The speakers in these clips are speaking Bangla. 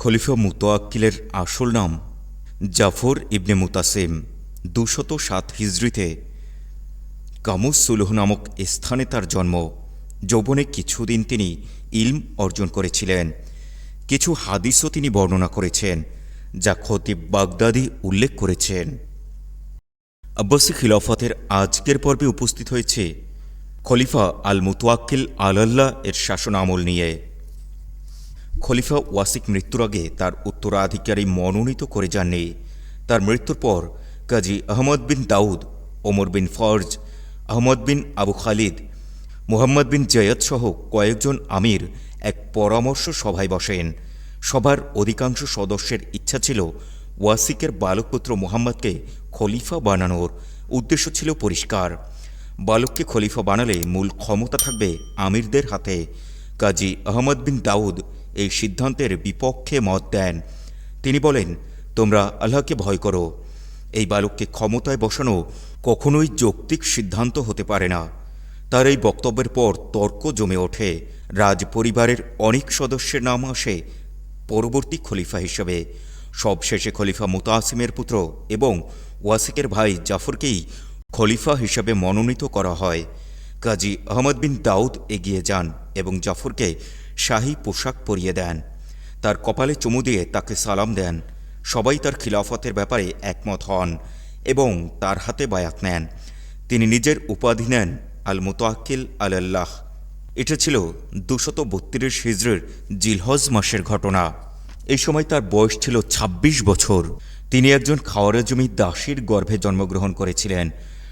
খলিফা মুতোয়াক্কিলের আসল নাম জাফর ইবনে মুতাসিম দুশত সাত হিজড়িতে কামুস সুলুহ নামক স্থানে তার জন্ম। যৌবনে কিছুদিন তিনি ইলম অর্জন করেছিলেন। কিছু হাদিসও তিনি বর্ণনা করেছেন, যা খতিব বাগদাদি উল্লেখ করেছেন। আব্বাসী খিলাফতের আজকের পর্বে উপস্থিত হয়েছে খলিফা আল মুতোয়াক্কিল আলাল্লাহ এর শাসন আমল নিয়ে। খলিফা ওয়াসিক মৃত্যুর আগে তার উত্তরাধিকারী মনোনীত করে যাননি। তার মৃত্যুর পর কাজী আহমদ বিন দাউদ, ওমর বিন ফরজ, আহমদ বিন আবু খালিদ, মুহাম্মদ বিন জয়দ সহ কয়েকজন আমির এক পরামর্শ সভায় বসেন। সভার অধিকাংশ সদস্যের ইচ্ছা ছিল ওয়াসিকের বালকপুত্র মুহাম্মদকে খলিফা বানানোর। উদ্দেশ্য ছিল পরিষ্কার। বালককে খলিফা বানালে মূল ক্ষমতা থাকবে আমিরদের হাতে। কাজী আহমদ বিন দাউদ এই সিদ্ধান্তের বিপক্ষে মত দেন। তিনি বলেন, তোমরা আল্লাহকে ভয় করো। এই বালককে ক্ষমতায় বসানো কখনোই যৌক্তিক সিদ্ধান্ত হতে পারে না। তার এই বক্তব্যের পর তর্ক জমে ওঠে। রাজ পরিবারের অনেক সদস্যের নাম আসে পরবর্তী খলিফা হিসেবে। সবশেষে খলিফা মুতাসিমের পুত্র এবং ওয়াসিকের ভাই জাফরকেই খলিফা হিসেবে মনোনীত করা হয়। কাজী আহমদ বিন দাউদ এগিয়ে যান এবং জাফরকে শাহী পোশাক পরিয়ে দেন। তার কপালে চুমু দিয়ে তাকে সালাম দেন। সবাই তার খিলাফতের ব্যাপারে একমত হন এবং তার হাতে বায়াত নেন। তিনি নিজের উপাধি নেন আল মুতাক্কিল আল্লাহ এটা ছিল দুশত বত্রিশ হিজড়ের জিলহজ মাসের ঘটনা। এই সময় তার বয়স ছিল ২৬ বছর। তিনি একজন খাওয়ারা জমি দাসীর গর্ভে জন্মগ্রহণ করেছিলেন।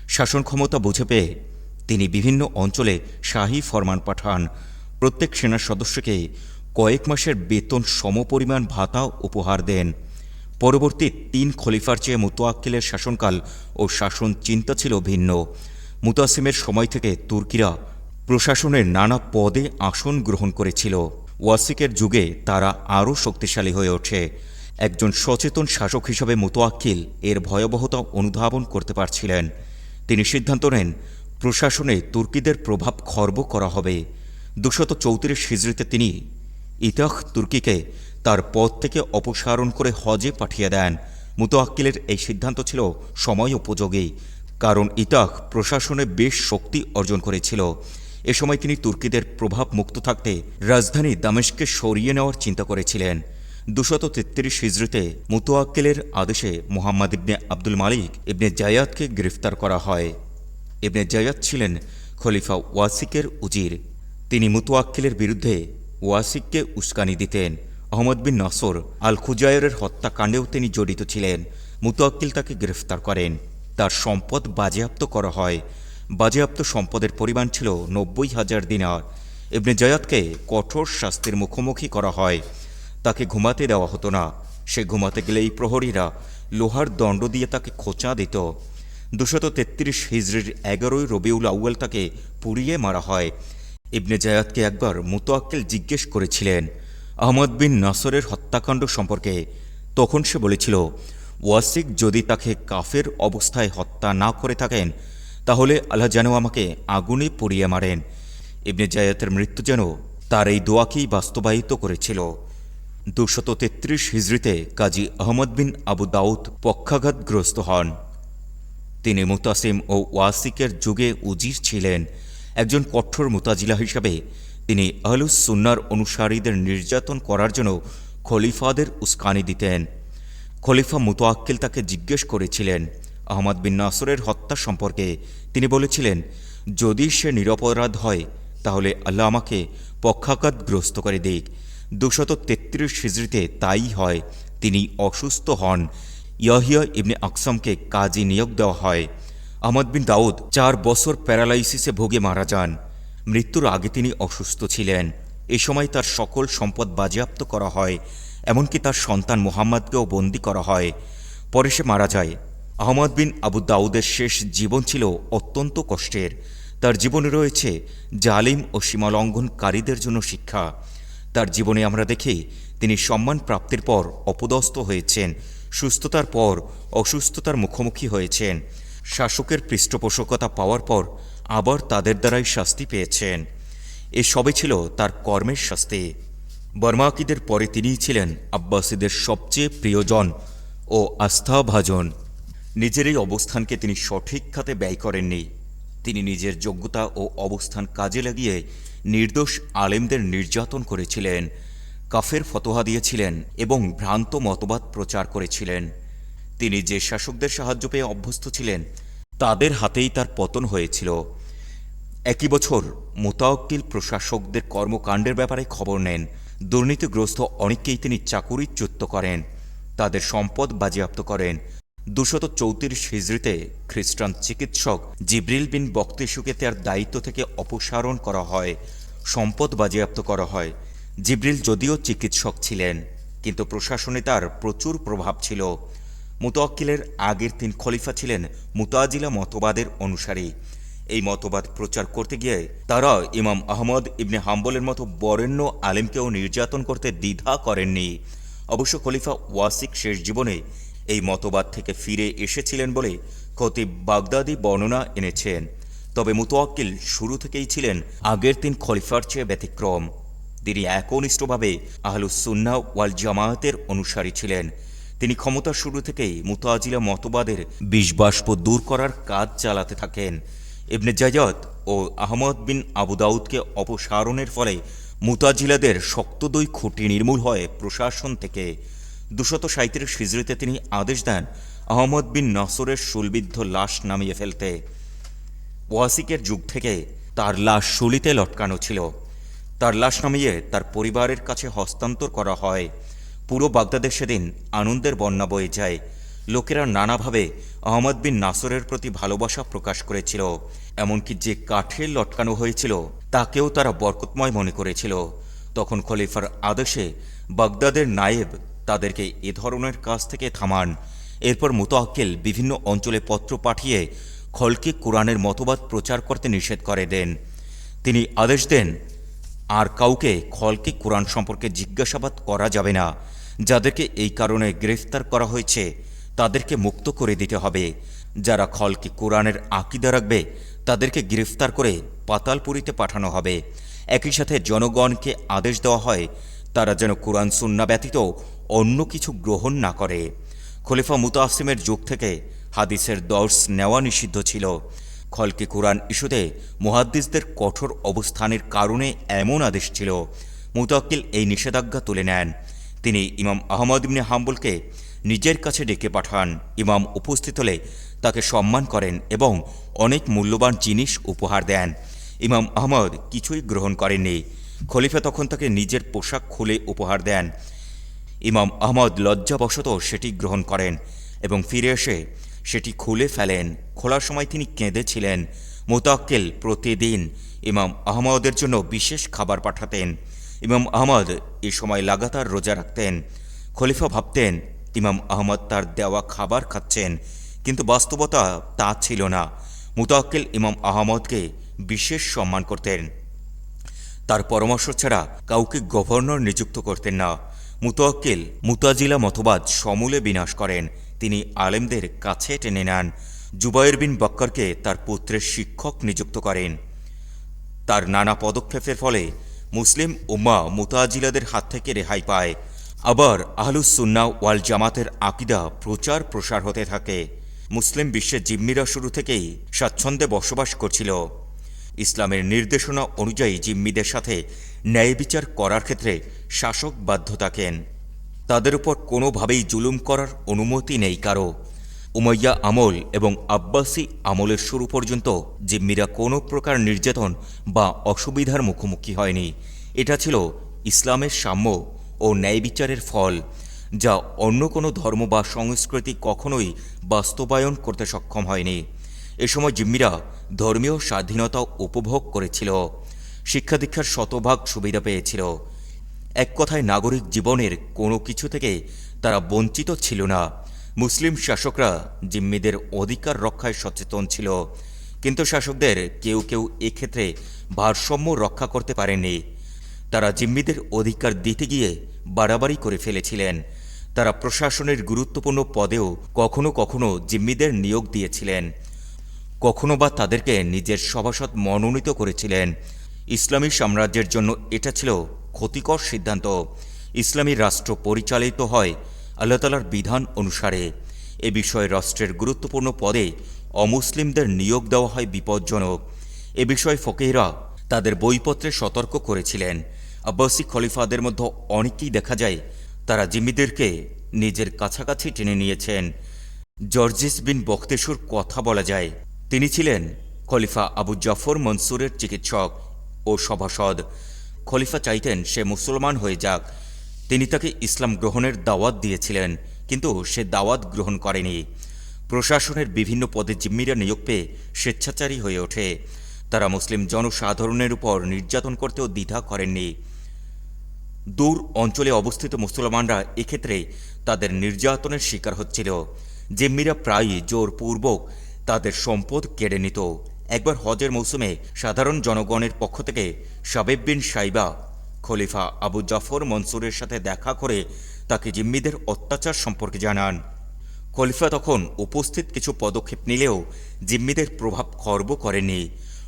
শাসন ক্ষমতা বুঝে পেয়ে তিনি বিভিন্ন অঞ্চলে শাহী ফরমান পাঠান। প্রত্যেক সেনার সদস্যকে কয়েক মাসের বেতন সমপরিমাণ ভাতা উপহার দেন। পরবর্তী তিন খলিফার চেয়ে মুতোয়াক্কিলের শাসনকাল ও শাসন চিন্তা ছিল ভিন্ন। মুতাসিমের সময় থেকে তুর্কিরা প্রশাসনের নানা পদে আসন গ্রহণ করেছিল। ওয়াসিকের যুগে তারা আরও শক্তিশালী হয়ে ওঠে। একজন সচেতন শাসক হিসাবে মুতোয়াক্কিল এর ভয়াবহতা অনুধাবন করতে পারছিলেন। তিনি সিদ্ধান্ত নেন, প্রশাসনে তুর্কিদের প্রভাব খর্ব করা হবে। দুশত চৌত্রিশ হিজড়িতে তিনি ইতাখ তুর্কিকে তার পদ থেকে অপসারণ করে হজে পাঠিয়ে দেন। মুতোয়াক্কিলের এই সিদ্ধান্ত ছিল সময় উপযোগী, কারণ ইতাক প্রশাসনে বেশ শক্তি অর্জন করেছিল। এ সময় তিনি তুর্কিদের প্রভাব মুক্ত থাকতে রাজধানী দামেশকে সরিয়ে নেওয়ার চিন্তা করেছিলেন। দুশত তেত্রিশ হিজড়িতে মুতোয়াক্কেলের আদেশে মোহাম্মদ ইবনে আব্দুল মালিক ইবনে জায়াদকে গ্রেফতার করা হয়। ইবনে জায়াদ ছিলেন খলিফা ওয়াসিকের উজির। তিনি মুতোয়াক্কেলের বিরুদ্ধে ওয়াসিককে উস্কানি দিতেন। আহমদ বিন নসর আল খুজায়ের হত্যাকাণ্ডেও তিনি জড়িত ছিলেন। মুতোয়াক্কিল তাকে গ্রেফতার করেন। তার সম্পদ বাজেয়াপ্ত করা হয়। বাজেয়াপ্ত সম্পদের পরিমাণ ছিল নব্বই হাজার দিনার। ইবনে জয়াতকে কঠোর শাস্তির মুখোমুখি করা হয়। তাকে ঘুমাতে দেওয়া হতো না। সে ঘুমাতে গেলেই প্রহরীরা লোহার দণ্ড দিয়ে তাকে খোঁচা দিত। দুশত তেত্রিশ হিজড়ির এগারোই রবিউল আউয়াল তাকে পুড়িয়ে মারা হয়। ইবনে জায়াতকে একবার মুতোয়াক্কেল জিজ্ঞেস করেছিলেন, আহমদ বিন নাসরের হত্যাকাণ্ড সম্পর্কে? তখন সে বলেছিল, ওয়াসিক যদি তাকে কাফের অবস্থায় হত্যা না করে থাকেন, তাহলে আল্লাহ যেন আমাকে আগুনে পুড়িয়ে মারেন। ইবনে জায়াতের মৃত্যু যেন তার এই দোয়াকেই বাস্তবায়িত করেছিল। দুশত তেত্রিশ হিজড়িতে কাজী আহমদ বিন আবু দাউদ পক্ষাঘাতগ্রস্ত হন। তিনি মুতাসিম ও ওয়াসিকের যুগে উজির ছিলেন। একজন কঠোর মুতাজিলা হিসাবে তিনি আহলুস সুন্নার অনুসারীদের নির্যাতন করার জন্য খলিফাদের উস্কানি দিতেন। খলিফা মুতোয়াক্কিল তাকে জিজ্ঞেস করেছিলেন, আহমদ বিন নাসরের হত্যা সম্পর্কে। তিনি বলেছিলেন, যদি সে নিরপরাধ হয়, তাহলে আল্লাহ আমাকে পক্ষাঘাতগ্রস্ত করে দিক। দুশত তেত্রিশ হিজড়িতে তাই হয়, তিনি অসুস্থ হন। ইয়াহিয়া ইবনে আকসামকে কাজী নিয়োগ দেওয়া হয়। আহমদ বিন দাউদ চার বছর প্যারালাইসিসে ভোগে মারা যান। মৃত্যুর আগে তিনি অসুস্থ ছিলেন। এ সময় তার সকল সম্পদ বাজেয়াপ্ত করা হয়, এমনকি তার সন্তান মোহাম্মদকেও বন্দী করা হয়। পরে সে মারা যায়। আহমদ বিন আবু দাউদের শেষ জীবন ছিল অত্যন্ত কষ্টের। তার জীবনে রয়েছে জালিম ও সীমালঙ্ঘনকারীদের জন্য শিক্ষা। তার জীবনে আমরা দেখি, তিনি সম্মান প্রাপ্তির পর অপদস্থ হয়েছেন, সুস্থতার পর অসুস্থতার মুখোমুখি হয়েছেন। শাসকের পৃষ্ঠপোষকতা পাওয়ার পর আবার তাদের দ্বারাই শাস্তি পেয়েছেন। এ সবে ছিল তার কর্মের শাস্তি। বর্মাকিদের পরে তিনিই ছিলেন আব্বাসীদের সবচেয়ে প্রিয়জন ও আস্থাভাজন। নিজের এই অবস্থানকে তিনি সঠিক খাতে ব্যয় করেননি। তিনি নিজের যোগ্যতা ও অবস্থান কাজে লাগিয়ে নির্দোষ আলেমদের নির্যাতন করেছিলেন, কাফের ফতোহা দিয়েছিলেন এবং ভ্রান্ত মতবাদ প্রচার করেছিলেন। তিনি যে শাসকদের সাহায্য পেয়ে অভ্যস্ত ছিলেন, তাদের হাতেই তার পতন হয়েছিল। একই বছর মোতাওয়াক্কিল প্রশাসকদের কর্মকাণ্ডের ব্যাপারে খবর নেন। দুর্নীতিগ্রস্ত অনেককেই তিনি চাকুরিচ্যুত করেন, তাদের সম্পদ বাজেয়াপ্ত করেন। দুশত চৌত্রিশ হিজড়িতে খ্রিস্টান চিকিৎসক জিব্রিল বিন বক্তেশুকে তার দায়িত্ব থেকে অপসারণ করা হয়, সম্পদ বাজেয়াপ্ত করা হয়। জিব্রিল যদিও চিকিৎসক ছিলেন, কিন্তু প্রশাসনে তার প্রচুর প্রভাব ছিল। মুতাওয়াক্কিলের আগের তিন খলিফা ছিলেন মুতাজিলা মতবাদের অনুসারী। এই মতবাদ প্রচার করতে গিয়ে তারা ইমাম আহমদ ইবনে হাম্বলের মতো বরেণ্য আলেমকেও নির্যাতন করতে দ্বিধা করেননি। অবশ্য খলিফা ওয়াসিক শেষ জীবনে এই মতবাদ থেকে ফিরে এসেছিলেন বলে খতিব বাগদাদি বর্ণনা এনেছেন। তবে মুতোয়াক্কিল শুরু থেকেই ছিলেন আগের তিন খলিফার চেয়ে ব্যতিক্রম। তিনি একনিষ্ঠভাবে আহলুসুন্না ওয়াল জামায়াতের অনুসারী ছিলেন। তিনি ক্ষমতার শুরু থেকেই মুতাজিলা মতবাদের বিষবাষ্প দূর করার কাজ চালাতে থাকেন। ইবনে জায়াত ও আহমদ বিন আবু দাউদকে অপসারণের ফলে মুতাজিলাদের শক্তদই খুঁটি নির্মূল হয় প্রশাসন থেকে। দুশত সাঁত্রিশ হিজড়িতে তিনি আদেশ দেন আহমদ বিন নসরের শুলবিদ্ধ লাশ নামিয়ে ফেলতে। ওয়াসিকের যুগ থেকে তার লাশ শুলিতে লটকানো ছিল। তার লাশ নামিয়ে তার পরিবারের কাছে হস্তান্তর করা হয়। পুরো বাগদাদের সেদিন আনন্দের বন্যা বয়ে যায়। লোকেরা নানাভাবে আহমদ বিন নাসরের প্রতি ভালোবাসা প্রকাশ করেছিল, এমনকি যে কাঠে লটকানো হয়েছিল, তাকেও তারা বরকতময় মনে করেছিল। তখন খলিফার আদেশে বাগদাদের নায়েব তাদেরকে এ ধরনের কাজ থেকে থামান, এরপর মুতাক্কেল বিভিন্ন অঞ্চলে পত্র পাঠিয়ে খলকে কোরআনের মতবাদ প্রচার করতে নিষেধ করে দেন। তিনি আদেশ দেন, আর কাউকে খলকে কোরআন সম্পর্কে জিজ্ঞাসাবাদ করা যাবে না। যাদেরকে এই কারণে গ্রেফতার করা হয়েছে, তাদেরকে মুক্ত করে দিতে হবে। যারা খলকে কোরআনের আকিদা রাখবে, তাদেরকে গ্রেফতার করে পাতালপুরীতে পাঠানো হবে। একই সাথে জনগণকে আদেশ দেওয়া হয়, তারা যেন কোরআন সুন্না ব্যতীত অন্য কিছু গ্রহণ না করে। খলিফা মুতাসিমের যুগ থেকে হাদিসের দর্শ নেওয়া নিষিদ্ধ ছিল। খলকে কোরআন ইস্যুতে মুহাদ্দিসদের কঠোর অবস্থানের কারণে এমন আদেশ ছিল। মুতাক্কিল এই নিষেধাজ্ঞা তুলে নেন। তিনি ইমাম আহমদ ইবনে হাম্বুলকে নিজের কাছে ডেকে পাঠান। ইমাম উপস্থিত হলে তাকে সম্মান করেন এবং অনেক মূল্যবান জিনিস উপহার দেন। ইমাম আহমদ কিছুই গ্রহণ করেননি। খলিফা তখন তাকে নিজের পোশাক খুলে উপহার দেন। ইমাম আহমদ লজ্জাবশত সেটি গ্রহণ করেন এবং ফিরে এসে সেটি খুলে ফেলেন। খোলার সময় তিনি কেঁদেছিলেন। মোতাক্কেল প্রতিদিন ইমাম আহমদের জন্য বিশেষ খাবার পাঠাতেন। ইমাম আহমদ এ সময় লাগাতার রোজা রাখতেন। খলিফা ভাবতেন, ইমাম আহমদ তার দেওয়া খাবার খাচ্ছেন, কিন্তু বাস্তবতা তা ছিল না। মুতাক্কেল ইমাম আহমদকে বিশেষ সম্মান করতেন। তার পরামর্শ ছাড়া কাউকে গভর্নর নিযুক্ত করতেন না। মুতাক্কিল মুতাজিলা মতবাদ সমূলে বিনাশ করেন। তিনি আলেমদের কাছে টেনে নেন। জুবাইর বিন বক্করকে তার পুত্রের শিক্ষক নিযুক্ত করেন। তার নানা পদক্ষেপের ফলে মুসলিম উম্মা মুতাজিলাদের হাত থেকে রেহাই পায়। আবার আহলুসুন্না ওয়াল জামাতের আকিদা প্রচার প্রসার হতে থাকে। মুসলিম বিশ্বে জিম্মিরা শুরু থেকেই স্বাচ্ছন্দ্যে বসবাস করছিল। ইসলামের নির্দেশনা অনুযায়ী জিম্মিদের সাথে ন্যায় বিচার করার ক্ষেত্রে শাসক বাধ্য থাকেন তাদের উপর কোনোভাবেই জুলুম করার অনুমতি নেই কারও। উমাইয়া আমল এবং আব্বাসী আমলের শুরু পর্যন্ত জিম্মিরা কোনো প্রকার নির্যাতন বা অসুবিধার মুখোমুখি হয়নি, এটা ছিল ইসলামের সাম্য ও ন্যায় বিচারের ফল, যা অন্য কোনো ধর্ম বা সংস্কৃতি কখনোই বাস্তবায়ন করতে সক্ষম হয়নি। এ সময় জিম্মিরা ধর্মীয় স্বাধীনতা উপভোগ করেছিল, শিক্ষা দীক্ষার শতভাগ সুবিধা পেয়েছিল। এক কথায় নাগরিক জীবনের কোনো কিছু থেকে তারা বঞ্চিত ছিল না। মুসলিম শাসকরা জিম্মিদের অধিকার রক্ষায় সচেতন ছিল, কিন্তু শাসকদের কেউ কেউ এক্ষেত্রে ভারসাম্য রক্ষা করতে পারেনি তারা জিম্মিদের অধিকার দিতে গিয়ে বাড়াবাড়ি করে ফেলেছিলেন। তারা প্রশাসনের গুরুত্বপূর্ণ পদেও কখনো কখনো জিম্মিদের নিয়োগ দিয়েছিলেন। কখনো বা তাদেরকে নিজের সভাসদ মনোনীত করেছিলেন। ইসলামী সাম্রাজ্যের জন্য এটা ছিল ক্ষতিকর সিদ্ধান্ত। ইসলামী রাষ্ট্র পরিচালিত হয় আল্লাহ তালার বিধান অনুসারে এ বিষয়ে রাষ্ট্রের গুরুত্বপূর্ণ পদে অমুসলিমদের নিয়োগ দেওয়া হয় বিপজ্জনক। এ বিষয়ে ফকিহরা তাদের বইপত্রে সতর্ক করেছিলেন। আব্বাসী খলিফাদের মধ্যে অনেকেই দেখা যায় তারা জিম্মিদেরকে নিজের কাছাকাছি টেনে নিয়েছেন। জর্জিস বিন বখতেশুর কথা বলা যায়, তিনি ছিলেন খলিফা আবু জাফর মনসুরের চিকিৎসক ও সভাসদ। খলিফা চাইতেন সে মুসলমান হয়ে যাক। তিনি তাকে ইসলাম গ্রহণের দাওয়াত দিয়েছিলেন, কিন্তু সে দাওয়াত গ্রহণ করেনি। প্রশাসনের বিভিন্ন পদে জিম্মিরা নিয়োগ পেয়ে স্বেচ্ছাচারী হয়ে ওঠে। তারা মুসলিম জনসাধারণের উপর নির্যাতন করতেও দ্বিধা করেননি। দূর অঞ্চলে অবস্থিত মুসলমানরা এক্ষেত্রে তাদের নির্যাতনের শিকার হচ্ছিল। জিম্মিরা প্রায়ই জোরপূর্বক তাদের সম্পদ কেড়ে নিত। একবার হজের মৌসুমে সাধারণ জনগণের পক্ষ থেকে সাবেব বিন সাইবা খলিফা আবু জাফর মনসুরের সাথে দেখা করে তাকে জিম্মিদের অত্যাচার সম্পর্কে জানান। খলিফা তখন উপস্থিত কিছু পদক্ষেপ নিলেও জিম্মিদের প্রভাব খর্ব করেনি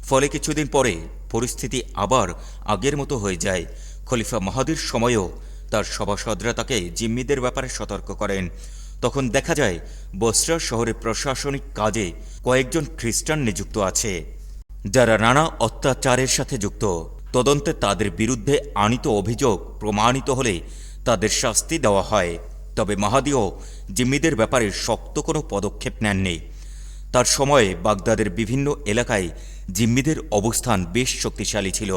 ফলে কিছুদিন পরে পরিস্থিতি আবার আগের মতো হয়ে যায়। খলিফা মাহাদির সময়ও তার সভাসদরা তাকে জিম্মিদের ব্যাপারে সতর্ক করেন। তখন দেখা যায়, বসরা শহরে প্রশাসনিক কাজে কয়েকজন খ্রিস্টান নিযুক্ত আছে, যারা নানা অত্যাচারের সাথে যুক্ত। তদন্তে তাদের বিরুদ্ধে আনিত অভিযোগ প্রমাণিত হলে তাদের শাস্তি দেওয়া হয়। তবে মাহাদিও জিম্মিদের ব্যাপারে শক্ত কোনো পদক্ষেপ নেননি। তার সময়ে বাগদাদের বিভিন্ন এলাকায় জিম্মিদের অবস্থান বেশ শক্তিশালী ছিল।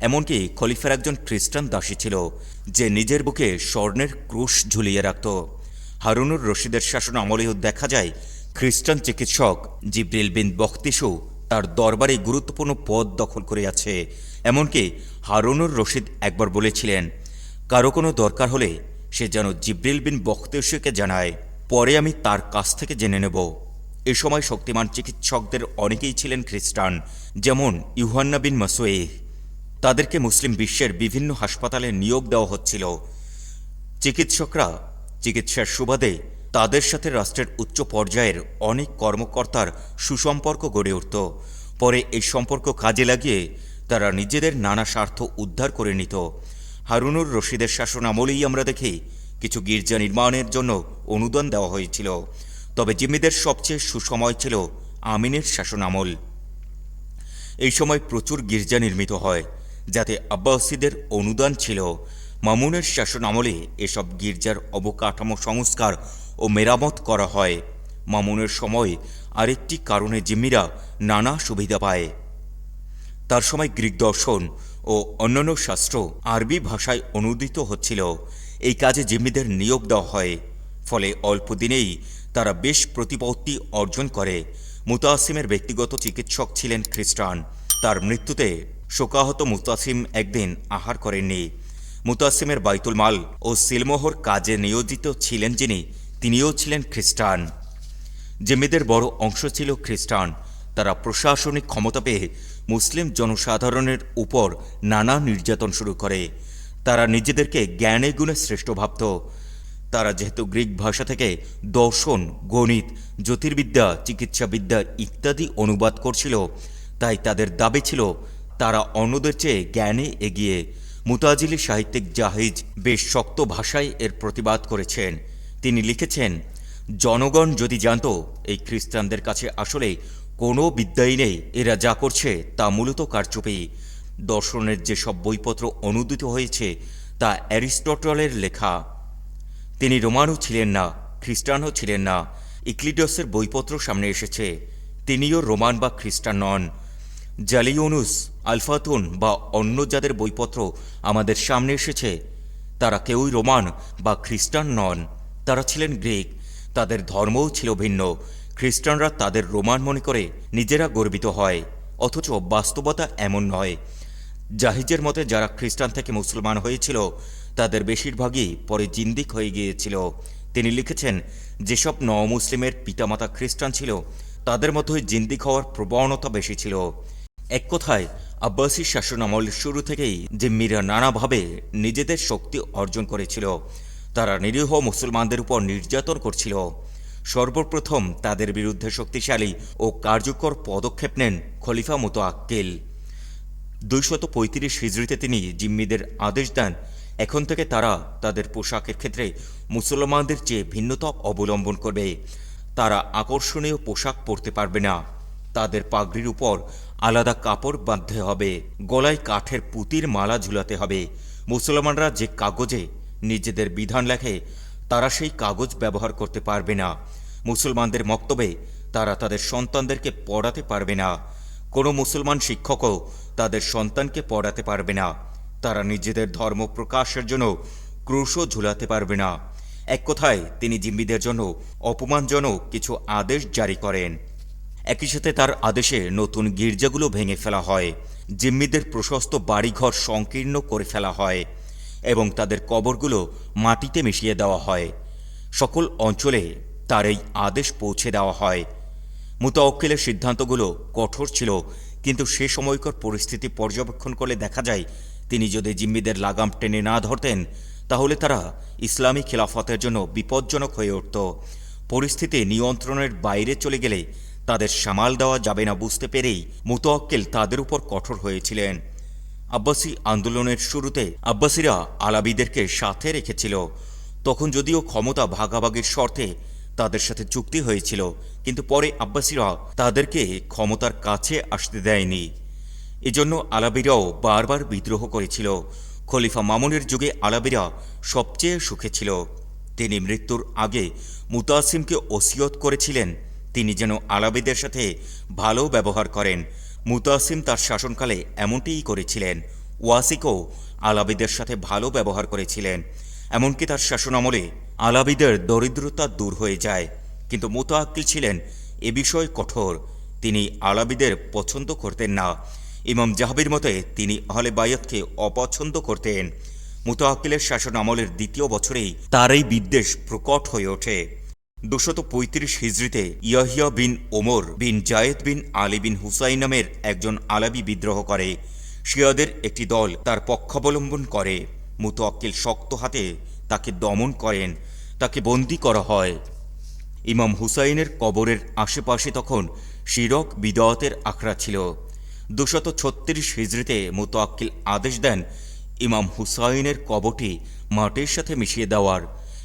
এমনকি খলিফার একজন খ্রিস্টান দাসী ছিল, যে নিজের বুকে স্বর্ণের ক্রুশ ঝুলিয়ে রাখত। হারুনুর রশিদের শাসন আমলেও দেখা যায়, খ্রিস্টান চিকিৎসক জিব্রিল বিন বখতিসু তার দরবারে গুরুত্বপূর্ণ পদ দখল করে আছে। এমনকি হারুনুর রশিদ একবার বলেছিলেন, কারও কোনো দরকার হলে সে যেন জিব্রিল বিন বখতেশকে জানায়, পরে আমি তার কাছ থেকে জেনে নেব। এ সময় শক্তিমান চিকিৎসকদের অনেকেই ছিলেন খ্রিস্টান, যেমন ইউহান্না বিন মাসোয়ে তাদেরকে মুসলিম বিশ্বের বিভিন্ন হাসপাতালে নিয়োগ দেওয়া হচ্ছিল। চিকিৎসকরা চিকিৎসার সুবাদে তাদের সাথে রাষ্ট্রের উচ্চ পর্যায়ের অনেক কর্মকর্তার সুসম্পর্ক গড়ে উঠত। পরে এই সম্পর্ক কাজে লাগিয়ে তারা নিজেদের নানা স্বার্থ উদ্ধার করে নিত। হারুনুর রশিদের শাসন আমলেই আমরা দেখি, কিছু গির্জা নির্মাণের জন্য অনুদান দেওয়া হয়েছিল। তবে জিম্মিদের সবচেয়ে সুসময় ছিল আমিনের শাসন আমল। এই সময় প্রচুর গির্জা নির্মিত হয়, যাতে আব্বাসীদের অনুদান ছিল। মামুনের শাসন আমলে এসব গির্জার অবকাঠামো সংস্কার ও মেরামত করা হয়। মামুনের সময় আরেকটি কারণে জিম্মিরা নানা সুবিধা পায়। তার সময় গ্রিক দর্শন ও অন্যান্য শাস্ত্র আরবি ভাষায় অনুদিত হচ্ছিল। এই কাজে জিম্মিদের নিয়োগ দেওয়া হয়। ফলে অল্প দিনেই তারা বেশ প্রতিপত্তি অর্জন করে। মুতাসিমের ব্যক্তিগত চিকিৎসক ছিলেন খ্রিস্টান। তার মৃত্যুতে শোকাহত মুতাসিম একদিন আহার করেননি। মুতাসিমের বাইতুল মাল ও সিলমোহর কাজে নিয়োজিত ছিলেন যিনি, তিনিও ছিলেন খ্রিস্টান। জিম্মিদের বড় অংশ ছিল খ্রিস্টান। তারা প্রশাসনিক ক্ষমতা পেয়ে মুসলিম জনসাধারণের উপর নানা নির্যাতন শুরু করে। তারা নিজেদেরকে জ্ঞানে গুণে শ্রেষ্ঠ ভাবত। তারা যেহেতু গ্রিক ভাষা থেকে দর্শন, গণিত, জ্যোতির্বিদ্যা, চিকিৎসাবিদ্যা ইত্যাদি অনুবাদ করছিল, তাই তাদের দাবি ছিল তারা অন্যদের চেয়ে জ্ঞানে এগিয়ে মুতাজিলি সাহিত্যিক জাহিজ বেশ শক্ত ভাষায় এর প্রতিবাদ করেছেন। তিনি লিখেছেন, জনগণ যদি জানত, এই খ্রিস্টানদের কাছে আসলে কোনো বিদ্যাই নেই। এরা যা করছে তা মূলত কারচুপি। দর্শনের যেসব বইপত্র অনুদিত হয়েছে, তা অ্যারিস্টটলের লেখা। তিনি রোমানও ছিলেন না, খ্রিস্টানও ছিলেন না। ইক্লিডসের বইপত্র সামনে এসেছে। তিনিও রোমান বা খ্রিস্টান নন। জালিওনুস, আলফাতুন বা অন্য যাদের বইপত্র আমাদের সামনে এসেছে, তারা কেউই রোমান বা খ্রিস্টান নন। তারা ছিলেন গ্রিক। তাদের ধর্মও ছিল ভিন্ন। খ্রিস্টানরা তাদের রোমান মনে করে নিজেরা গর্বিত হয়, অথচ বাস্তবতা এমন নয়। জাহিজের মতে যারা খ্রিস্টান থেকে মুসলমান হয়েছিল, তাদের বেশিরভাগই পরে জিন্দিক হয়ে গিয়েছিল। তিনি লিখেছেন, যেসব ন মুসলিমের পিতামাতা খ্রিস্টান ছিল, তাদের মধ্যে জিন্দিক হওয়ার প্রবণতা বেশি ছিল। এক কথায়, আব্বাসী শাসন আমল শুরু থেকেই যে জিম্মিরা নানাভাবে নিজেদের শক্তি অর্জন করেছিল, তারা নিরীহ মুসলমানদের উপর নির্যাতন করছিল। সর্বপ্রথম তাদের বিরুদ্ধে শক্তিশালী ও কার্যকর পদক্ষেপ নেন খলিফা মতো আক্কেল দুইশত পঁয়ত্রিশ হিজড়িতে তিনি জিম্মিদের আদেশ দেন। এখন থেকে তারা তাদের পোশাকের ক্ষেত্রে মুসলমানদের চেয়ে ভিন্নতা অবলম্বন করবে। তারা আকর্ষণীয় পোশাক পরতে পারবে না। তাদের পাগড়ির উপর আলাদা কাপড় বাঁধতে হবে। গলায় কাঠের পুতির মালা ঝুলাতে হবে। মুসলমানরা যে কাগজে নিজেদের বিধান লেখে তারা সেই কাগজ ব্যবহার করতে পারবে না। মুসলমানদের মক্তবে তারা তাদের সন্তানদেরকে পড়াতে পারবে না। কোনো মুসলমান শিক্ষকও তাদের সন্তানকে পড়াতে পারবে না। তারা নিজেদের ধর্ম প্রকাশের জন্য ক্রুশও ঝুলাতে পারবে না। এক কথায়, তিনি জিম্মিদের জন্য অপমানজনক কিছু আদেশ জারি করেন। একই সাথে তার আদেশে নতুন গির্জাগুলো ভেঙে ফেলা হয়। জিম্মিদের প্রশস্ত বাড়িঘর সংকীর্ণ করে ফেলা হয়। এবং তাদের কবরগুলো মাটিতে মিশিয়ে দেওয়া হয়। সকল অঞ্চলে তার এই আদেশ পৌঁছে দেওয়া হয়। মুতাওক্কিলের সিদ্ধান্তগুলো কঠোর ছিল, কিন্তু সে সময়কার পরিস্থিতি পর্যবেক্ষণ করলে দেখা যায়, তিনি যদি জিম্মিদের লাগাম টেনে না ধরতেন, তাহলে তারা ইসলামী খিলাফতের জন্য বিপজ্জনক হয়ে উঠত। পরিস্থিতি নিয়ন্ত্রণের বাইরে চলে গেলে তাদের সামাল দেওয়া যাবে না বুঝতে পেরেই মুতাওয়াক্কিল তাদের উপর কঠোর হয়েছিলেন। আব্বাসী আন্দোলনের শুরুতে আব্বাসীরা আলাবিদেরকে সাথে রেখেছিল। তখন যদিও ক্ষমতা ভাগাভাগির শর্তে তাদের সাথে চুক্তি হয়েছিল, কিন্তু পরে আব্বাসীরা তাদেরকে ক্ষমতার কাছে আসতে দেয়নি। এজন্য আলাবিরাও বারবার বিদ্রোহ করেছিল। খলিফা মামুনের যুগে আলাবিরা সবচেয়ে সুখে ছিল। তিনি মৃত্যুর আগে মুতাসিমকে ওসিয়ত করেছিলেন। তিনি যেন আলাবিদের সাথে ভালো ব্যবহার করেন। মুতাসিম তার শাসনকালে এমনটিই করেছিলেন। ওয়াসিকও আলাবিদের সাথে ভালো ব্যবহার করেছিলেন। এমনকি তার শাসনামলে আলাবিদের দরিদ্রতা দূর হয়ে যায়। কিন্তু মুতাআক্কিল ছিলেন এ বিষয়ে কঠোর। তিনি আলাবিদের পছন্দ করতেন না। ইমাম জাহাবির মতে তিনি আহলে বায়াতকে অপছন্দ করতেন। মুতাআক্কিলের শাসন আমলের দ্বিতীয় বছরেই তার এই বিদ্বেষ প্রকট হয়ে ওঠে। দুশত পঁয়ত্রিশ হিজড়িতে ইয়াহিয়া বিন ওমর বিন জায়েদ বিন আলী বিন হুসাইন নামের একজন আলাবি বিদ্রোহ করে। শিয়াদের একটি দল তার পক্ষাবলম্বন করে। মুতাওয়াক্কিল শক্ত হাতে তাকে দমন করেন, তাকে বন্দি করা হয়। ইমাম হুসাইনের কবরের আশেপাশে তখন শিরক বিদয়তের আখড়া ছিল। দুশত ছত্রিশ হিজড়িতে মুতাওয়াক্কিল আদেশ দেন ইমাম হুসাইনের কবরটি মাটির সাথে মিশিয়ে দেওয়ার।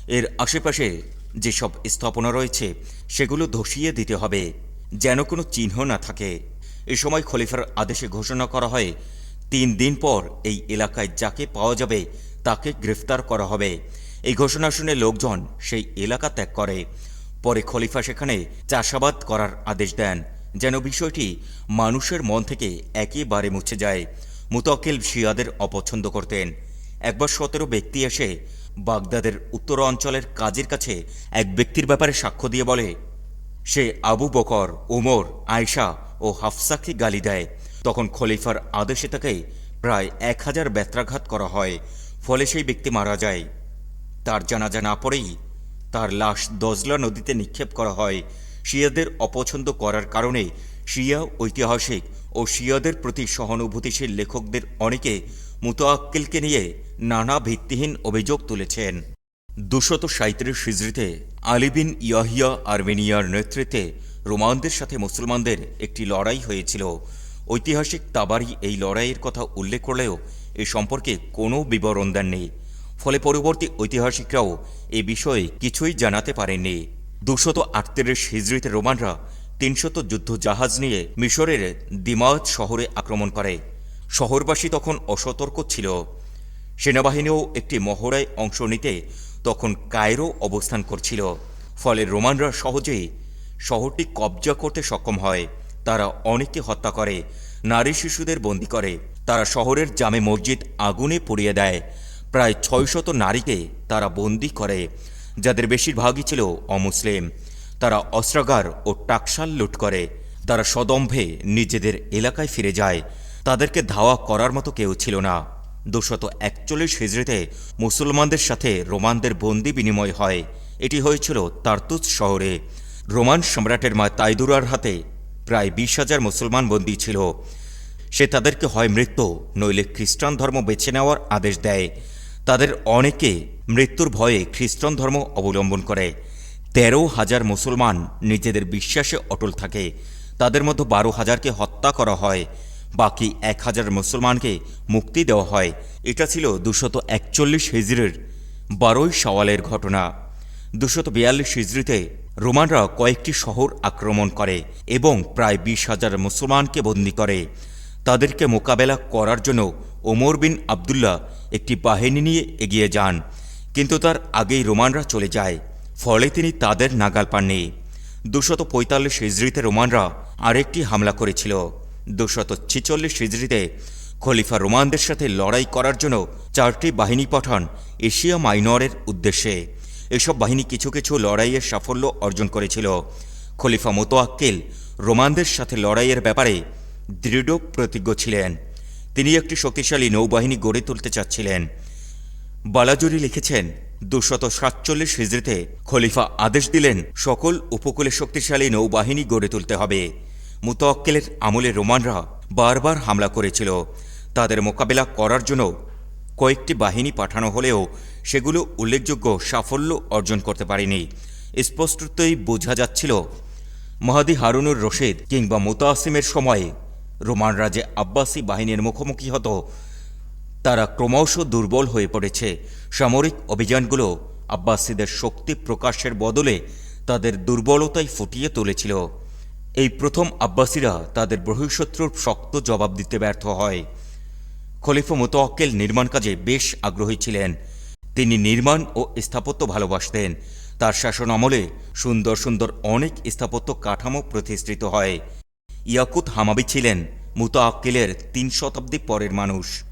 এর আশেপাশে যেসব স্থাপনা রয়েছে, সেগুলো ধসিয়ে দিতে হবে, যেন কোনো চিহ্ন না থাকে। এ সময় খলিফার আদেশে ঘোষণা করা হয়, তিন দিন পর এই এলাকায় যাকে পাওয়া যাবে, তাকে গ্রেফতার করা হবে। এই ঘোষণা শুনে লোকজন সেই এলাকা ত্যাগ করে। পরে খলিফা সেখানে চাষাবাদ করার আদেশ দেন, যেন বিষয়টি মানুষের মন থেকে একেবারে মুছে যায়। মুতাকিল শিয়াদের অপছন্দ করতেন। একবার সতেরো ব্যক্তি এসে বাগদাদের উত্তর অঞ্চলের কাজের কাছে এক ব্যক্তির ব্যাপারে সাক্ষ্য দিয়ে বলে, সে আবু বকর, ওমর, আয়শা ও হাফসাকে গালি দেয়। তখন খলিফার আদেশে তাকে প্রায় এক হাজার ব্যত্রাঘাত করা হয়। ফলে সেই ব্যক্তি মারা যায়। তার জানাজা না পড়েই তার লাশ দজলা নদীতে নিক্ষেপ করা হয়। শিয়াদের অপছন্দ করার কারণে শিয়া ঐতিহাসিক ও শিয়াদের প্রতি সহানুভূতিশীল লেখকদের অনেকে মুতাক্কিলকে নিয়ে নানা ভিত্তিহীন অভিযোগ তুলেছেন। দুশত সাঁত্রিশ হিজড়িতে আলিবিন ইয়াহিয়া আর্মেনিয়ার নেতৃত্বে রোমানদের সাথে মুসলমানদের একটি লড়াই হয়েছিল। ঐতিহাসিক তাবারি এই লড়াইয়ের কথা উল্লেখ করলেও এ সম্পর্কে কোনো বিবরণ দেননি। ফলে পরবর্তী ঐতিহাসিকরাও এ বিষয়ে কিছুই জানাতে পারেননি। দুশত আটত্রিশ হিজড়িতে রোমানরা তিনশত যুদ্ধ জাহাজ নিয়ে মিশরের দিমাওয়াত শহরে আক্রমণ করে। শহরবাসী তখন অসতর্ক ছিল। সেনাবাহিনীও একটি মহড়ায় অংশ নিতে তখন কায়রো অবস্থান করছিল। ফলে রোমানরা সহজেই শহরটি কবজা করতে সক্ষম হয়। তারা অনেককে হত্যা করে, নারী শিশুদের বন্দি করে। তারা শহরের জামে মসজিদ আগুনে পুড়িয়ে দেয়। প্রায় ছয়শত নারীকে তারা বন্দি করে, যাদের বেশিরভাগই ছিল অমুসলিম। তারা অস্ত্রাগার ও টাকশাল লুট করে। তারা সদম্ভে নিজেদের এলাকায় ফিরে যায়। তাদেরকে ধাওয়া করার মতো কেউ ছিল না। দুশত একচল্লিশ হিজড়িতে মুসলমানদের সাথে রোমানদের বন্দি বিনিময় হয়। এটি হয়েছিল তার্তুস শহরে। রোমান সম্রাটের মা তাইদুরার হাতে প্রায় বিশ হাজার মুসলমান বন্দী ছিল। সে তাদেরকে হয় মৃত্যু, নইলে খ্রিস্টান ধর্ম বেছে নেওয়ার আদেশ দেয়। তাদের অনেকে মৃত্যুর ভয়ে খ্রিস্টান ধর্ম অবলম্বন করে। তেরো হাজার মুসলমান নিজেদের বিশ্বাসে অটল থাকে। তাদের মধ্যে বারো হাজারকে হত্যা করা হয়। বাকি এক হাজার মুসলমানকে মুক্তি দেওয়া হয়। এটা ছিল দুশত একচল্লিশ হিজড়ির বারোই সওয়ালের ঘটনা। দুশত বিয়াল্লিশ হিজড়িতে রোমানরা কয়েকটি শহর আক্রমণ করে এবং প্রায় বিশ হাজার মুসলমানকে বন্দী করে। তাদেরকে মোকাবেলা করার জন্য ওমর বিন আবদুল্লাহ একটি বাহিনী নিয়ে এগিয়ে যান, কিন্তু তার আগেই রোমানরা চলে যায়, ফলে তিনি তাদের নাগাল পাননি। দুশত পঁয়তাল্লিশ হিজড়িতে রোমানরা আরেকটি হামলা করেছিল। দুশত ছেচল্লিশ হিজড়িতে খলিফা রোমানদের সাথে লড়াই করার জন্য চারটি বাহিনী পাঠান এশিয়া মাইনরের উদ্দেশ্যে। এসব বাহিনী কিছু কিছু লড়াইয়ের সাফল্য অর্জন করেছিল। খলিফা মোতোয়াক্কেল রোমানদের সাথে লড়াইয়ের ব্যাপারে দৃঢ় প্রতিজ্ঞ ছিলেন। তিনি একটি শক্তিশালী নৌবাহিনী গড়ে তুলতে চাচ্ছিলেন। বালাজুরি লিখেছেন, দুশত সাতচল্লিশ হিজড়িতে খলিফা আদেশ দিলেন, সকল উপকূলে শক্তিশালী নৌবাহিনী গড়ে তুলতে হবে। মুতওয়াক্কেলের আমলে রোমানরা বারবার হামলা করেছিল। তাদের মোকাবেলা করার জন্য কয়েকটি বাহিনী পাঠানো হলেও সেগুলো উল্লেখযোগ্য সাফল্য অর্জন করতে পারেনি। স্পষ্টতই বোঝা যাচ্ছিল, মাহাদি হারুনুর রশিদ কিংবা মুতাসিমের সময়ে রোমানরা যে আব্বাসি বাহিনীর মুখোমুখি হতো, তারা ক্রমশ দুর্বল হয়ে পড়েছে। সামরিক অভিযানগুলো আব্বাসীদের শক্তি প্রকাশের বদলে তাদের দুর্বলতাই ফুটিয়ে তুলেছিল। এই প্রথম আব্বাসীরা তাদের বহিঃশত্রুর শক্ত জবাব দিতে ব্যর্থ হয়। খলিফা মোতোয়াক্কেল নির্মাণ কাজে বেশ আগ্রহী ছিলেন। তিনি নির্মাণ ও স্থাপত্য ভালোবাসতেন। তার শাসন আমলে সুন্দর সুন্দর অনেক স্থাপত্য কাঠামো প্রতিষ্ঠিত হয়। ইয়াকুত হামাবি ছিলেন মুতাআক্কিলের তিন শতাব্দী পরের মানুষ।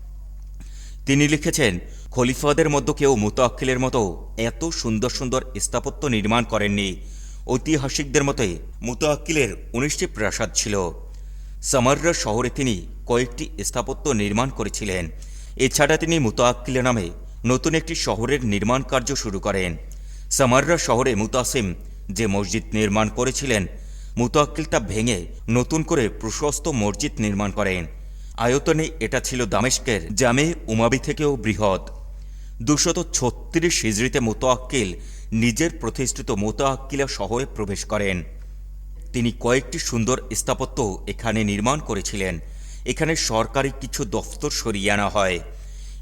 তিনি লিখেছেন, খলিফাদের মধ্যে কেউ মুতাক্কিলের মতো এত সুন্দর সুন্দর স্থাপত্য নির্মাণ করেননি। ঐতিহাসিকদের মতে মুতাক্কিলের উনিশটি প্রাসাদ ছিল। সামাররা শহরে তিনি কয়েকটি স্থাপত্য নির্মাণ করেছিলেন। এছাড়া তিনি মুতাক্কিলে নামে নতুন একটি শহরের নির্মাণ কার্য শুরু করেন। সামাররা শহরে মুতাসিম যে মসজিদ নির্মাণ করেছিলেন মুতাক্কিল তা ভেঙে নতুন করে প্রশস্ত মসজিদ নির্মাণ করেন। আয়তনে এটা ছিল দামেস্কের জামে উমাবি থেকেও বৃহৎ। দুশত ছত্রিশ হিজড়িতে মোতাক্কিল নিজের প্রতিষ্ঠিত মোতাক্কিলা শহরে প্রবেশ করেন। তিনি কয়েকটি সুন্দর স্থাপত্য এখানে নির্মাণ করেছিলেন। এখানে সরকারি কিছু দফতর সরিয়ে আনা হয়।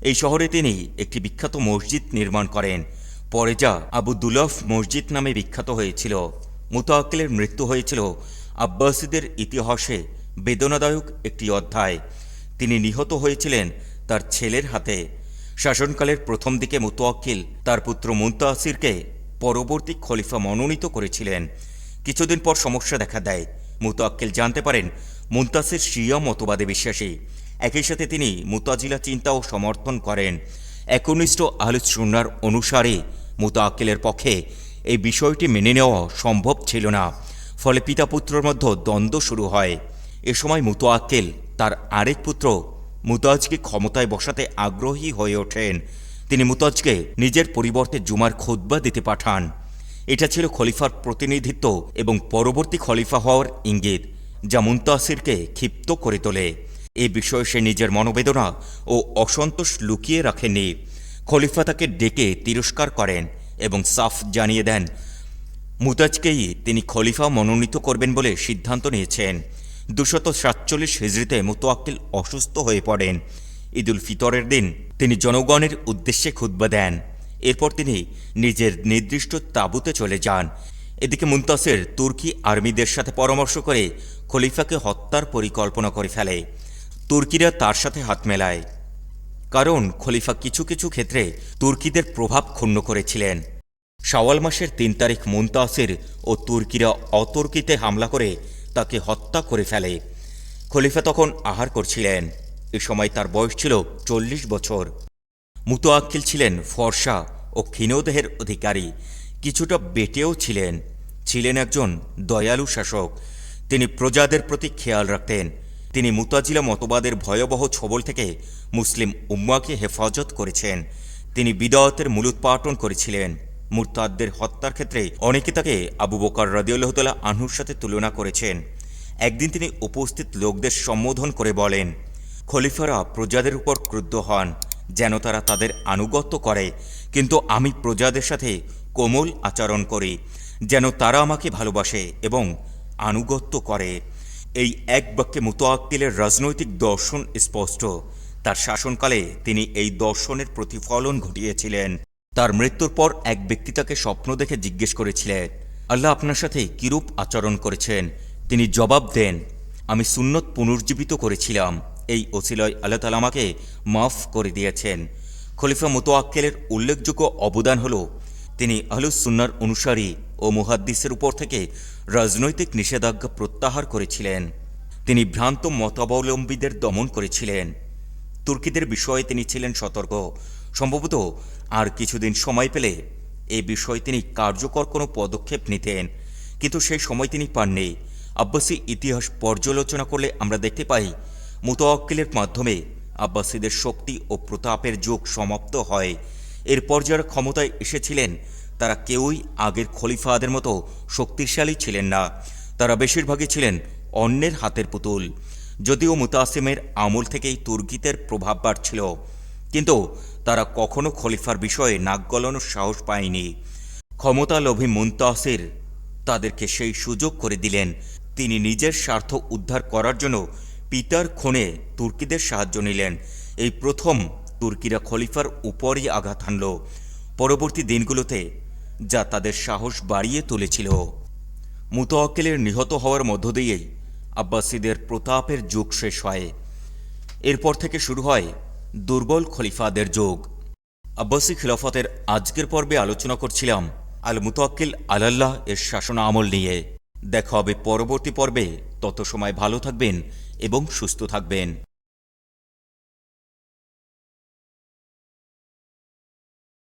এই শহরে তিনি একটি বিখ্যাত মসজিদ নির্মাণ করেন। পরে যা আবু দুলফ মসজিদ নামে বিখ্যাত হয়েছিল। মুতাক্কিলের মৃত্যু হয়েছিল আব্বাসীদের ইতিহাসে বেদনাদায়ক একটি অধ্যায়। তিনি নিহত হয়েছিলেন তার ছেলের হাতে। শাসনকালের প্রথম দিকে মুতোয়াক্কিল তার পুত্র মুন্তাসিরকে পরবর্তী খলিফা মনোনীত করেছিলেন। কিছুদিন পর সমস্যা দেখা দেয়। মুতোয়াক্কিল জানতে পারেন, মুন্তাসির শিয়া মতবাদে বিশ্বাসী। একই সাথে তিনি মুতাজিলা চিন্তা ও সমর্থন করেন। একনিষ্ঠ আলোচনার অনুসারে মুতাক্কিলের পক্ষে এই বিষয়টি মেনে নেওয়া সম্ভব ছিল না। ফলে পিতা পুত্রের মধ্যে দ্বন্দ্ব শুরু হয়। এ সময় মুতোয়াক্কেল তার আরেক পুত্র মুতাজকে ক্ষমতায় বসাতে আগ্রহী হয়ে ওঠেন। তিনি মুতাজকে নিজের পরিবর্তে জুমার খোদবা দিতে পাঠান। এটা ছিল খলিফার প্রতিনিধিত্ব এবং পরবর্তী খলিফা হওয়ার ইঙ্গিত, যা মুন্তাসিরকে ক্ষিপ্ত করে তোলে। এ বিষয়ে সে নিজের মনোবেদনা ও অসন্তোষ লুকিয়ে রাখেননি। খলিফা তাকে ডেকে তিরস্কার করেন এবং সাফ জানিয়ে দেন মুতাজকেই তিনি খলিফা মনোনীত করবেন বলে সিদ্ধান্ত নিয়েছেন। দুশত সাতচল্লিশ হিজড়িতে মুতোয়াক্কিল অসুস্থ হয়ে পড়েন। ঈদুল ফিতরের দিন তিনি জনগণের উদ্দেশ্যে খুদ্া দেন। এরপর তিনি নিজের নির্দিষ্ট তাঁবুতে চলে যান। এদিকে মুন্তাসের তুর্কি আর্মিদের সাথে পরামর্শ করে খলিফাকে হত্যার পরিকল্পনা করে ফেলে। তুর্কিরা তার সাথে হাত মেলায়। কারণ খলিফা কিছু কিছু ক্ষেত্রে তুর্কিদের প্রভাব ক্ষুণ্ণ করেছিলেন। শাওয়াল মাসের তিন তারিখ মুন্তাসির ও তুর্কিরা অতর্কিতে হামলা করে তাকে হত্যা করে ফেলে। খলিফা তখন আহার করছিলেন। এ সময় তার বয়স ছিল চল্লিশ বছর। মুতোয়াক্কিল ছিলেন ফর্সা ও ক্ষীণদেহের অধিকারী। কিছুটা বেটেও ছিলেন। ছিলেন একজন দয়ালু শাসক। তিনি প্রজাদের প্রতি খেয়াল রাখতেন। তিনি মুতাজিলা মতবাদের ভয়াবহ ছবল থেকে মুসলিম উম্মাকে হেফাজত করেছেন। তিনি বিদায়তের মূলোৎপাটন করেছিলেন। মুরতাদদের হত্যার ক্ষেত্রে অনেকে তাকে আবু বকর রদিউল্লাহতালা আনহুর সাথে তুলনা করেছেন। একদিন তিনি উপস্থিত লোকদের সম্বোধন করে বলেন খলিফারা প্রজাদের উপর ক্রুদ্ধ হন, যেন তারা তাদের আনুগত্য করে। কিন্তু আমি প্রজাদের সাথে কোমল আচরণ করি, যেন তারা আমাকে ভালোবাসে এবং আনুগত্য করে। এই এক বাক্যে মুতোয়াক্কিলের রাজনৈতিক দর্শন স্পষ্ট। তার শাসনকালে তিনি এই দর্শনের প্রতিফলন ঘটিয়েছিলেন। তার মৃত্যুর পর এক ব্যক্তি তাকে স্বপ্ন দেখে জিজ্ঞেস করেছিলেন, আল্লাহ আপনার সাথে কিরূপ আচরণ করেছেন? তিনি জবাব দেন, আমি সুন্নত পুনর্জীবিত করেছিলাম। এই ওসিলয় আল্লাহ মাফ করে দিয়েছেন। খলিফা মুতোয়াক্কেলের উল্লেখযোগ্য অবদান হল, তিনি আহলুসুন্নার অনুসারী ও মুহাদ্দিসের উপর থেকে রাজনৈতিক নিষেধাজ্ঞা প্রত্যাহার করেছিলেন। তিনি ভ্রান্ত মতাবলম্বীদের দমন করেছিলেন। তুর্কিদের বিষয়ে তিনি ছিলেন সতর্ক। সম্ভবত আর কিছুদিন সময় পেলে এ বিষয়ে তিনি কার্যকর কোনো পদক্ষেপ নিতেন। কিন্তু সেই সময় তিনি পাননি। আব্বাসী ইতিহাস পর্যালোচনা করলে আমরা দেখতে পাই মুতওয়াক্কিলের মাধ্যমে আব্বাসীদের শক্তি ও প্রতাপের যুগ সমাপ্ত হয়। এরপর যারা ক্ষমতায় এসেছিলেন, তারা কেউই আগের খলিফাদের মতো শক্তিশালী ছিলেন না। তারা বেশিরভাগই ছিলেন অন্যের হাতের পুতুল। যদিও মুতাসিমের আমল থেকেই তুর্কিদের প্রভাব বাড়ছিল, কিন্তু তারা কখনো খলিফার বিষয়ে নাক গলানোর সাহস পায়নি। ক্ষমতা লোভী মুনতাসির তাদেরকে সেই সুযোগ করে দিলেন। তিনি নিজের স্বার্থ উদ্ধার করার জন্য পিতার খুনে তুর্কিদের সাহায্য নিলেন। এই প্রথম তুর্কিরা খলিফার উপরই আঘাত হানল। পরবর্তী দিনগুলোতে যা তাদের সাহস বাড়িয়ে তুলেছিল। মুতওয়াক্কিলের নিহত হওয়ার মধ্য দিয়েই আব্বাসীদের প্রতাপের যুগ শেষ হয়। এরপর থেকে শুরু হয় দুর্বল খলিফাদের যুগ। আব্বাসী খিলাফতের আজকের পর্বে আলোচনা করছিলাম আল মুতওয়াক্কিল আলাল্লাহ এর শাসনা আমল নিয়ে। দেখা হবে পরবর্তী পর্বে। তত সময় ভালো থাকবেন। এবং সুস্থ থাকবেন।